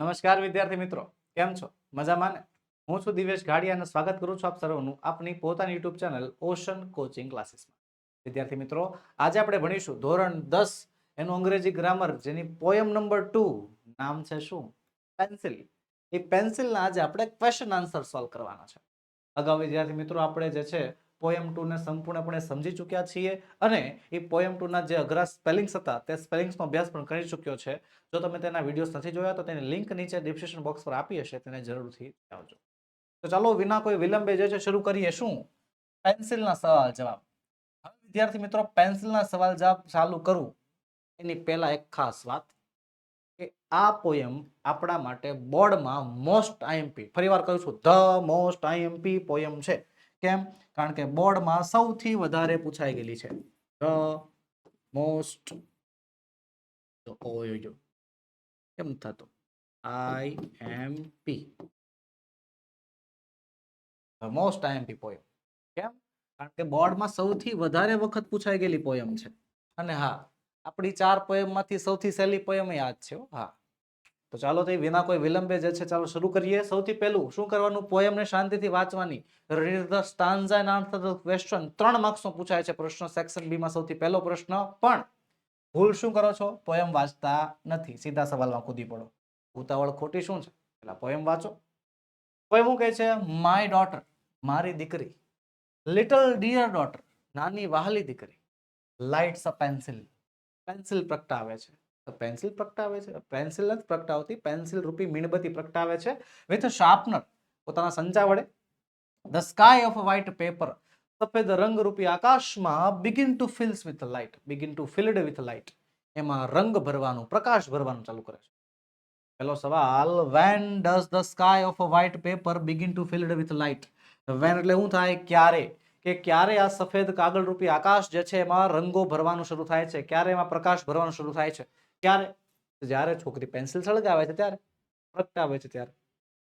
નમસ્કાર વિદ્યાર્થી મિત્રો, કેમ છો? મજામાં ને? હું છું દિવેશ ગાડિયા અને સ્વાગત કરું છું આપ સર્વનું આપની પોતાની યુટ્યુબ ચેનલ ઓશન કોચિંગ ક્લાસીસમાં. વિદ્યાર્થી મિત્રો, આજે આપણે ભણીશું ધોરણ દસ એનું અંગ્રેજી ગ્રામર, જેની પોયમ નંબર ટુ નામ છે શું? પેન્સિલ. એ પેન્સિલના આજે આપણે ક્વેશ્ચન આન્સર સોલ્વ કરવાના છે. અગાઉ વિદ્યાર્થી મિત્રો આપણે જે છે પોયમ ટુને સંપૂર્ણપણે સમજી ચૂક્યા છીએ અને એ પોયમ ટુના જે અઘરા સ્પેલિંગ્સ હતા, તે સ્પેલિંગ્સનો અભ્યાસ પણ કરી ચૂક્યો છે. જો તમે તેના વિડીયોઝ નથી જોયા, તો તેની લિંક નીચે ડિસ્ક્રિપ્શન બોક્સ પર આપી હશે, તેને જરૂરથી આવજો. તો ચાલો, વિના કોઈ વિલંબે જે છે શરૂ કરીએ. શું? પેન્સિલના સવાલ જવાબ. હવે વિદ્યાર્થી મિત્રો પેન્સિલના સવાલ જવાબ ચાલુ કરું. એની પહેલાં એક ખાસ વાત કે આ પોયમ આપણા માટે બોર્ડમાં મોસ્ટ આઈએમપી ફરીવાર કહું છું ધ મોસ્ટ આઈએમપી પોયમ છે. કેમ? કારણ કે બોર્ડમાં સૌથી વધારે પૂછાઈ ગયેલી છે. ધ મોસ્ટ ઓયો કેમ થતો? I M P. Most IMP poem. કેમ? કારણ કે બોર્ડમાં સૌથી વધારે વખત પૂછાઈ ગયેલી પોયમ છે. અને હા, આપણી ચાર પોયમમાંથી સૌથી સહેલી પોયમ યાદ છે હો. તો ચાલો તે વિના કોઈ વિલંબે જે છે ચાલો શરૂ કરીએ. સૌથી પહેલું, શું કરવાનું? પોયમને શાંતિથી વાંચવાની. Read the stanza and answer question ત્રણ માર્ક્સનો પૂછાય છે પ્રશ્ન. સેક્શન બી માં સૌથી પહેલો પ્રશ્ન, પણ ભૂલ શું કરો છો? પોયમ વાંચતા નથી. સીધા સવાલમાં કૂદી પડો. ઉતાવળ ખોટી શું છે? પેલા પોયમ વાંચો. પોયમ શું કહે છે? માય ડોટર મારી દીકરી લિટલ ડિયર ડોટર નાની વહાલી દીકરી લાઇટ્સ અ પેન્સિલ પેન્સિલ પ્રગટાવે છે. પેન્સિલ પ્રગટાવે છે. પેન્સિલ જ પ્રગટાવતી, પેન્સિલ રૂપી મીણબત્તી પ્રગટાવે છે વિથ શાર્પનર પોતાના સંચા વડે. The sky of white paper સફેદ રંગરૂપી આકાશમાં begin to fills with light begin to filled with light એમાં રંગ ભરવાનું, પ્રકાશ ભરવાનું ચાલુ કરે છે. પહેલો સવાલ when does the sky of white paper begin to filled with light when એટલે શું થાય? ક્યારે? કે ક્યારે આ સફેદ કાગળ રૂપી આકાશ જે છે એમાં રંગો ભરવાનું શરૂ થાય છે? ક્યારે એમાં પ્રકાશ ભરવાનું શરૂ થાય છે? ક્યારે જ્યારે છોકરી પેન્સિલ સળગાવે છે ત્યારે પ્રગટાવે છે ત્યારે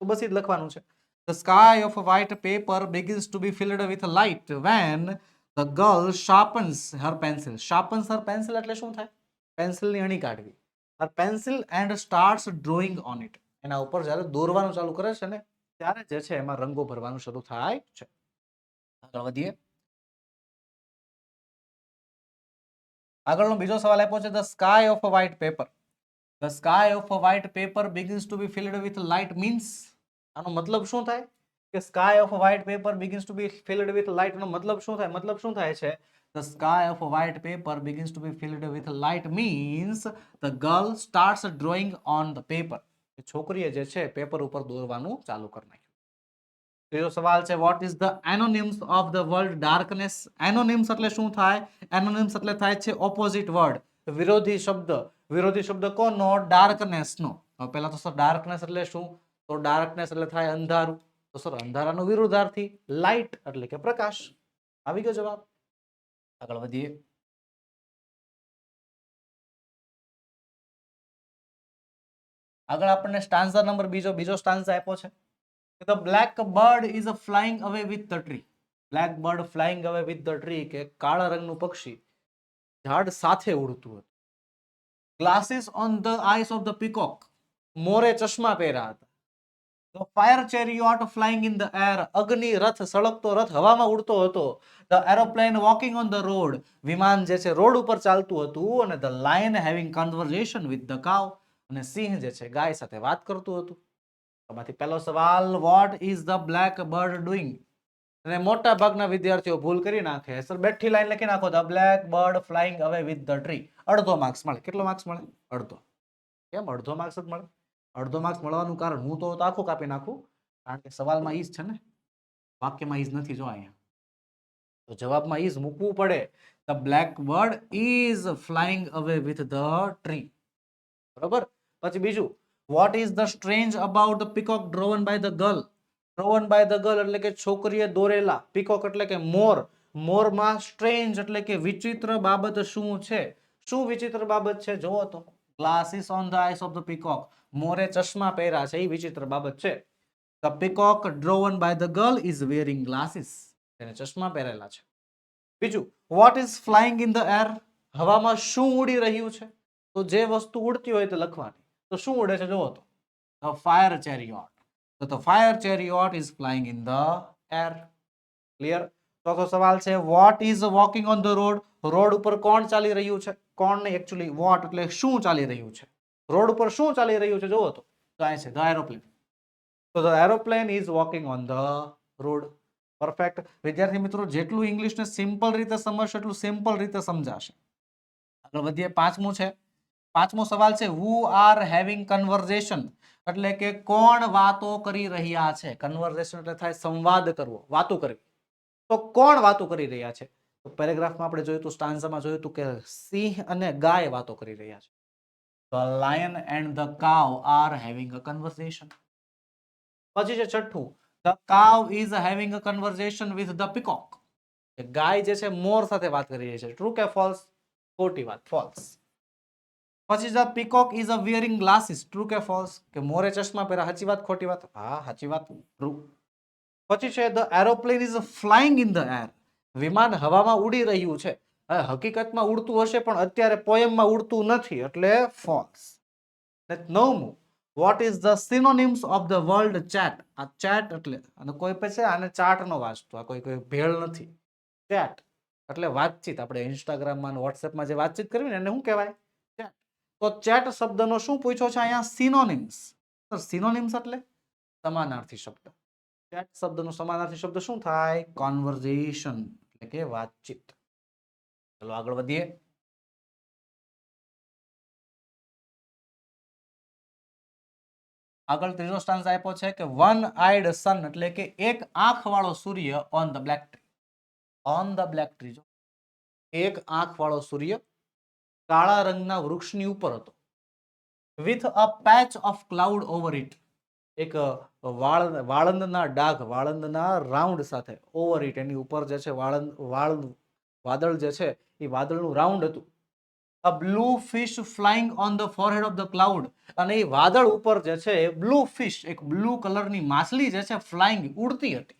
તો બસ એ જ લખવાનું છે sky of a white paper begins to be filled with light when the girl sharpens her pencil. Sharpens her pencil એટલે શું થાય પેન્સિલની અણી કાઢવી her pencil and starts drawing on it. એના ઉપર જ્યારે દોરવાનું ચાલુ કરે છે ને ત્યારે જે છે એમાં રંગો ભરવાનું શરૂ થાય છે આગળ વધીએ આગળનો બીજો સવાલ આપ્યો છે the sky of a white paper the sky of a white paper begins to be filled with light means આનો મતલબ શું થાય? કે sky of white paper begins to be filled with light નો મતલબ શું થાય? મતલબ શું થાય છે? The sky of white paper begins to be filled with light means the girl starts drawing on the paper છોકરીએ જે છે પેપર ઉપર દોરવાનું ચાલુ કરી ત્રીજો સવાલ છે what is the antonyms of the world darkness antonyms એટલે શું થાય? એનોનિમ્સ એટલે થાય છે ઓપોઝિટ વર્ડ વિરોધી શબ્દ. વિરોધી શબ્દ કોનો? ડાર્કનેસનો પહેલા તો સર ડાર્કનેસ એટલે શું? તો ડાર્કનેસ એટલે થાય અંધારું. તો સર અંધારાનો વિરુદ્ધાર્થી લાઇટ એટલે કે પ્રકાશ. આવી ગયો જવાબ. આગળ વધીએ. આગળ આપણને સ્ટાન્ઝા નંબર બીજો બીજો સ્ટાન્ઝા આપ્યો છે. કે the black bird is a flying away with the tree black bird flying away with the tree કે કાળા રંગનું પક્ષી ઝાડ સાથે ઉડતું હતું. Glasses on the eyes of the peacock મોરે ચશ્મા પહેર્યા હતા. The fire chariot flying in the air અગ્નિ રથ સળગતો રથ હવામાં ઉડતો હતો. The aeroplane walking on the road વિમાન જે છે રોડ ઉપર ચાલતું હતું અને the lion having conversation with the cow અને સિંહ જે છે ગાય સાથે વાત કરતું હતું. આમાંથી પહેલો સવાલ what is the black bird doing અને મોટા ભાગના વિદ્યાર્થીઓ ભૂલ કરી નાખે. સર, બેઠી લાઈન લખી નાખો the black bird flying away with the tree અડધો માર્ક્સ મળે. કેટલો માર્ક્સ મળે? અડધો. કેમ? અડધો માર્ક્સ જ મળે. અડધો માર્ક્સ મળવાનું કારણ હું તો આખું કાપી નાખું. કારણ કે સવાલમાં ઈજ છે ને. વાક્યમાં ઈજ નથી જો અહીંયા. તો જવાબમાં ઈજ મૂકવું પડે. The black bird is flying away with the tree બરોબર? પછી બીજું what is the strange about the peacock drawn by the girl drawn by the girl એટલે કે છોકરીએ દોરેલા. પીકોક એટલે કે મોર. મોરમાં સ્ટ્રેન્જ એટલે કે વિચિત્ર બાબત શું છે? શું વિચિત્ર બાબત છે? જોવો તો. Glasses on the eyes of the peacock મોરે ચશ્મા પહેર્યા છે. એ વિચિત્ર બાબત છે. The peacock drawn by the girl is wearing glasses તેને ચશ્મા પહેરેલા છે. બીજું what is flying in the air હવામાં શું ઉડી રહ્યું છે? તો જે વસ્તુ ઉડતી હોય તે લખવાની. તો શું ઉડે છે? જોવો તો. ધ ફાયર ચેરિયોટ તો the fire chariot is flying in the air clear ચોથો સવાલ છે what is walking on the road road ઉપર કોણ ચાલી રહ્યું છે? કોણ નહીં એકચ્યુઅલી વોટ એટલે શું ચાલી રહ્યું છે? રોડ ઉપર શું ચાલી રહ્યું છે? જોવો તો. અહીં છે ધ એરોપ્લેન તો the aeroplane is walking on the road perfect વિદ્યાર્થી મિત્રો, જેટલું ઇંગ્લિશને સિમ્પલ રીતે સમજશો, એટલું સિમ્પલ રીતે સમજાશે. આગળ વધીએ, પાંચમું છે. પાંચમો સવાલ છે હુ આર હેવિંગ કન્વર્ઝેશન એટલે કે કોણ વાતો કરી રહ્યા છે? કન્વર્ઝેશન એટલે થાય સંવાદ કરવો, વાતો કરવી. તો કોણ વાતો કરી રહ્યા છે? તો પેરેગ્રાફમાં આપણે જોયું હતું સ્ટાન્સમાં જોયું હતું કે સિંહ અને ગાય વાતો કરી રહ્યા છે. The lion and the cow are having a conversation પછી છે છઠ્ઠું the cow is having a conversation with the peacock ગાય જે છે, મોર સાથે વાત કરી રહી છે. ટ્રુ કે ફોલ્સ ખોટી વાત ફોલ્સ પછી the peacock is a wearing glasses true કે ફોલ્સ કે મોરે ચશ્મા પહેરા સાચી વાત, ખોટી વાત? હા, સાચી વાત ટ્રુ પછી છે the aeroplane is flying in the air વિમાન હવામાં ઉડી રહ્યું છે. હકીકતમાં ઉડતું હશે, પણ અત્યારે પોયમમાં ઉડતું નથી, એટલે ફોલ્સ નવમું what is the synonyms of the world chat આ ચેટ એટલે, અને કોઈ પછી આને ચાટનો વાંચતો, આ કોઈ કોઈ ભેળ નથી. ચેટ એટલે વાતચીત, આપણે ઇન્સ્ટાગ્રામમાં વોટ્સએપમાં જે વાતચીત કરવી ને, એને શું કહેવાય? તો ચેટ શબ્દનો શું પૂછ્યો છે અહીંયા? સિનોનિમ્સ સિનોનિમ્સ એટલે? સમાનાર્થી શબ્દ. ચેટ શબ્દનો સમાનાર્થી શબ્દ શું થાય? કોન્વર્ઝેશન એટલે કે વાતચીત. ચલો આગળ વધીએ. આગળ ત્રીજો સ્ટાન્સ આપ્યો છે કે વન આઈડ સન એટલે કે એક આંખ વાળો સૂર્ય on the black tree on the black tree જો. એક આંખ વાળો સૂર્ય કાળા રંગના વૃક્ષની ઉપર હતો. With a patch of cloud over it એક વાળ, વાળંદના ડાઘ, વાળંદના રાઉન્ડ સાથે ઓવર ઇટ એની ઉપર જે છે વાળંદ, વાળ, વાદળ જે છે એ વાદળનું રાઉન્ડ હતું. A blue fish flying on the forehead of the cloud અને એ વાદળ ઉપર જે છે એ બ્લુ ફિશ એક બ્લુ કલરની માછલી જે છે ફ્લાઇંગ ઉડતી હતી.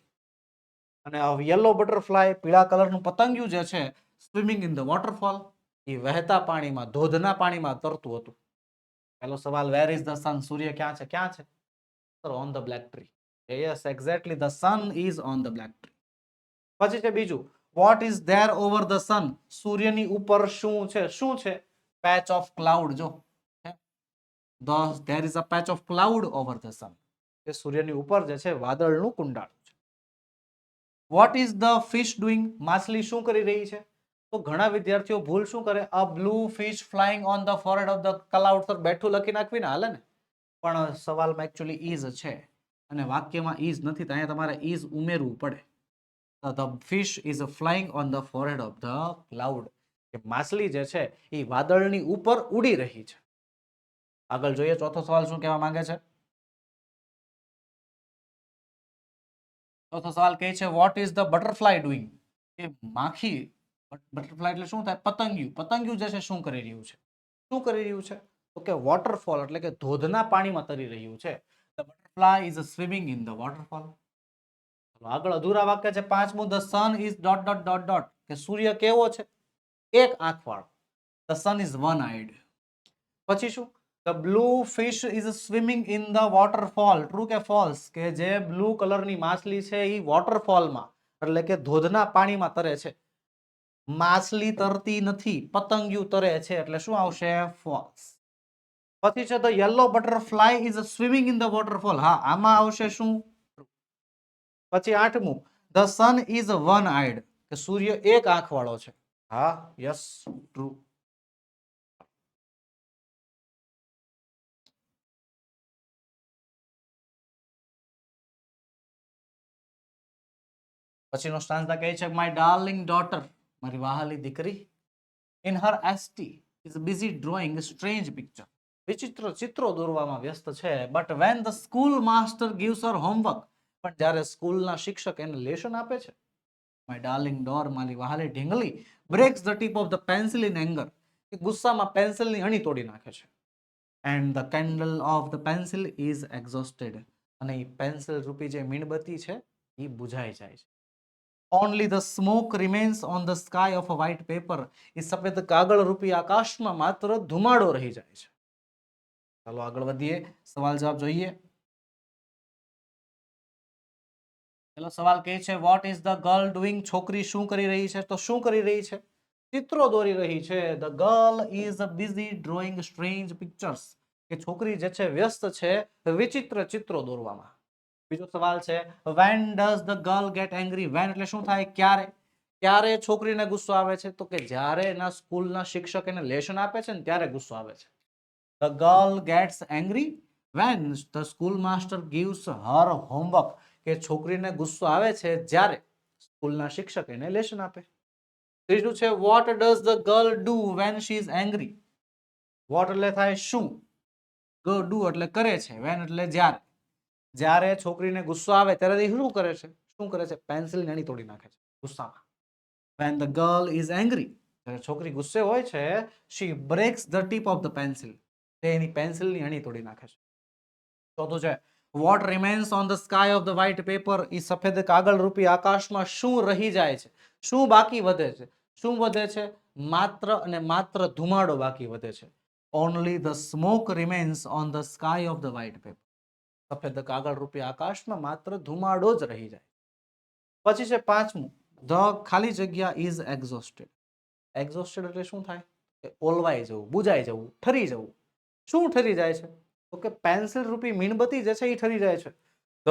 અને યલો બટરફ્લાય પીળા કલરનું પતંગિયું જે છે સ્વિમિંગ ઇન ધ વોટરફોલ એ વહેતા પાણીમાં, ધોધના પાણીમાં તરતું હતું. પહેલો સવાલ વેર ઇઝ ધ સન સૂર્ય ક્યાં છે? ક્યાં છે? On the black tree yes exactly the sun is on the black tree પછી છે બીજું what is there over the sun સૂર્યની ઉપર શું છે? શું છે? પેચ ઓફ ક્લાઉડ જો. There is a patch of cloud over the sun એ સૂર્યની ઉપર જે છે, વાદળનું કુંડાળું છે. What is the fish doing માછલી શું કરી રહી છે? તો ઘણા વિદ્યાર્થીઓ ભૂલ શું કરે? A blue fish flying on the forehead of the cloud પર બેઠું લખી નાખવી ને, હાલે ને? પણ સવાલમાં એકચ્યુઅલી ઇઝ છે. અને વાક્યમાં ઇઝ નથી, તો અહીંયા તમારે ઇઝ ઉમેરવું પડે. The fish is flying on the forehead of the cloud કે માછલી જે છે, એ વાદળની ઉપર ઉડી રહી છે. આગળ જોઈએ, ચોથો સવાલ શું કહેવા માંગે છે? ચોથો સવાલ કહે છે what is the butterfly doing કે માખી બટરફ્લાય એટલે શું થાય? પતંગિયું. પતંગિયું જે છે, શું કરી રહ્યું છે? શું કરી રહ્યું છે? તો કે વોટરફોલ એટલે કે ધોધના પાણીમાં તરી રહ્યું છે. The butterfly is swimming in the waterfall આગળ અધૂરા વાક્ય છે. પાંચમું the sun is dot dot dot dot કે સૂર્ય કેવો છે? એક આંખવાળો. The sun is one eyed પછી શું? The blue fish is swimming in the waterfall true કે ફોલ્સ કે જે બ્લુ કલરની માછલી છે એ વોટરફોલમાં એટલે કે ધોધના પાણીમાં તરે છે. માછલી તરતી નથી, પતંગિયું તરે છે, એટલે શું આવશે? ફોલ્સ પછી છે the yellow butterfly is swimming in the waterfall હા, આમાં આવશે શું? પછી આઠમું the sun is one eyed કે સૂર્ય એક આંખ વાળો છે. હા યસ ટ્રુ પછીનો સ્ટાન્ઝા કહે છે માય ડાર્લિંગ ડોટર મારી વહાલી દીકરી in her study is busy drawing strange picture વિચિત્ર ચિત્રો દોરવામાં વ્યસ્ત છે but when the school master gives her homework પણ જ્યારે સ્કૂલના શિક્ષક એને લેશન આપે છે માય ડાર્લિંગ ડોર મારી વહાલી ઢીંગલી breaks the tip of the pencil in anger એ ગુસ્સામાં પેન્સિલની અણી તોડી નાખે છે. And the candle of the pencil is exhausted અને એ પેન્સિલ રૂપી જે મીણબત્તી છે, એ બુઝાઈ જાય છે. Only the smoke remains on the sky of a white paper એ સફેદ કાગળ રૂપી આકાશમાં માત્ર ધુમાડો રહી જાય છે. ચાલો આગળ વધીએ. સવાલ જવાબ જોઈએ. પેલો સવાલ કહે છે what is the girl doing છોકરી શું કરી રહી છે? તો શું કરી રહી છે? ચિત્રો દોરી રહી છે. The girl is busy drawing strange pictures કે છોકરી જે છે વ્યસ્ત છે, વિચિત્ર ચિત્રો દોરવામાં. બીજો સવાલ છે when does the girl get angry when એટલે શું થાય? ક્યારે? ક્યારે છોકરીને ગુસ્સો આવે છે? તો કે જ્યારે એના સ્કૂલના શિક્ષક એને લેશન આપે છે ને, ત્યારે ગુસ્સો આવે છે. The girl gets angry when the school master gives her homework કે છોકરીને ગુસ્સો આવે છે જ્યારે સ્કૂલના શિક્ષક એને લેશન આપે. ત્રીજું છે what does the girl do when she is angry what એટલે થાય શું? ડુ એટલે કરે છે. વેન એટલે જ્યારે. જ્યારે છોકરીને ગુસ્સો આવે ત્યારે તે શું કરે છે? શું કરે છે? પેન્સિલ નેણી તોડી નાખે છે, ગુસ્સામાં. When the girl is angry જ્યારે છોકરી ગુસ્સે હોય છે she breaks the tip of the pencil તે એની પેન્સિલની અણી તોડી નાખે છે. ચોથું છે what remains on the sky of the white paper એ સફેદ કાગળ રૂપી આકાશમાં શું રહી જાય છે? શું બાકી વધે છે? શું વધે છે? માત્ર અને માત્ર ધુમાડો બાકી વધે છે. Only the smoke remains on the sky of the white paper સફેદ કાગળ રૂપી આકાશમાં માત્ર ધુમાડો જ રહી જાય. પછી છે પાંચમું, ધ ખાલી જગ્યા ઇઝ એક્ઝોસ્ટેડ. એક્ઝોસ્ટેડ એટલે શું થાય? કે ઓલવાઈ જવું, બુજાઈ જવું, ઠરી જવું. શું ઠરી જાય છે? તો કે પેન્સિલ રૂપી મીણબત્તી જે છે એ ઠરી જાય છે. The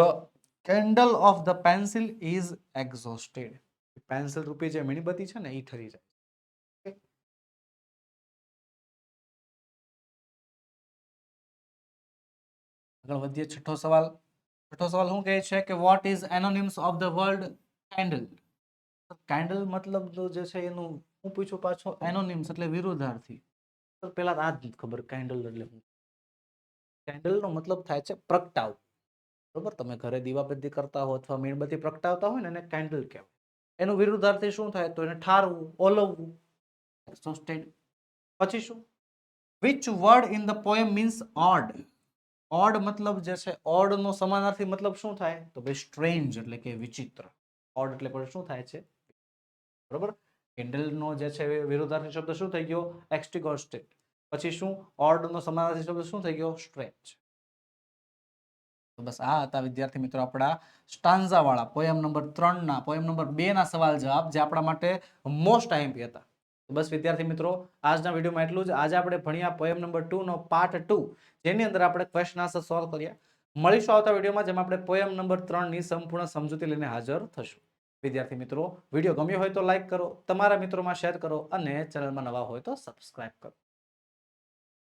candle of the pencil is exhausted. Pencil રૂપી જે મીણબત્તી છે ને એ ઠરી જાય. આગળ વધીએ છઠ્ઠો સવાલ. છઠ્ઠો સવાલ શું કહે છે કે what is antonyms of the world candle candle મતલબ જે છે એનું, હું પૂછું પાછો એનોનિમ્સ એટલે વિરુદ્ધાર્થી. તો પેલા આ જ ખબર કેન્ડલ એટલે કેન્ડલનો કેન્ડલ મતલબ થાય છે પ્રગટાવ. બરોબર? તમે ઘરે દીવાબત્તી કરતા હો અથવા મીણબત્તી પ્રગટાવતા હોય ને, એને કેન્ડલ કહેવાય. એનું વિરુદ્ધાર્થી શું થાય? તો એને ઠારવું, ઓલવવું. પછી શું? Which word in the poem means odd odd મતલબ જે છે ઓડ નો સમાનાર્થી મતલબ શું થાય? તો ભાઈ સ્ટ્રેન્જ એટલે કે વિચિત્ર. ઓડ એટલે પણ શું થાય છે? બરોબર? કેન્ડલ નો જે છે વિરોધાર્થી શબ્દ શું થઈ ગયો? એક્સ્ટિગોસ્ટેડ પછી શું? ઓડનો સમાનાર્થી શબ્દ શું થઈ ગયો? સ્ટ્રેન્જ તો બસ આ હતા વિદ્યાર્થી મિત્રો આપણા સ્ટાન્ઝા વાળા. પોયમ નંબર ત્રણ ના પોયમ નંબર બે ના સવાલ જવાબ, જે આપણા માટે મોસ્ટ આઈએમપી હતા. બસ વિદ્યાર્થી મિત્રો, આજના વિડીયોમાં એટલું જ. આજે આપણે ભણ્યા પોયમ નંબર ટુ નો પાર્ટ ટુ જેની અંદર આપણે ક્વેશ્ચન આન્સર સોલ્વ કર્યા. મળીશું આવતા વિડીયોમાં, જેમાં આપણે પોયમ નંબર ત્રણની સંપૂર્ણ સમજૂતી લઈને હાજર થશું. વિદ્યાર્થી મિત્રો, વીડિયો ગમ્યો હોય તો લાઇક કરો, તમારા મિત્રોમાં શેર કરો અને ચેનલમાં નવા હોય તો સબસ્ક્રાઇબ કરો.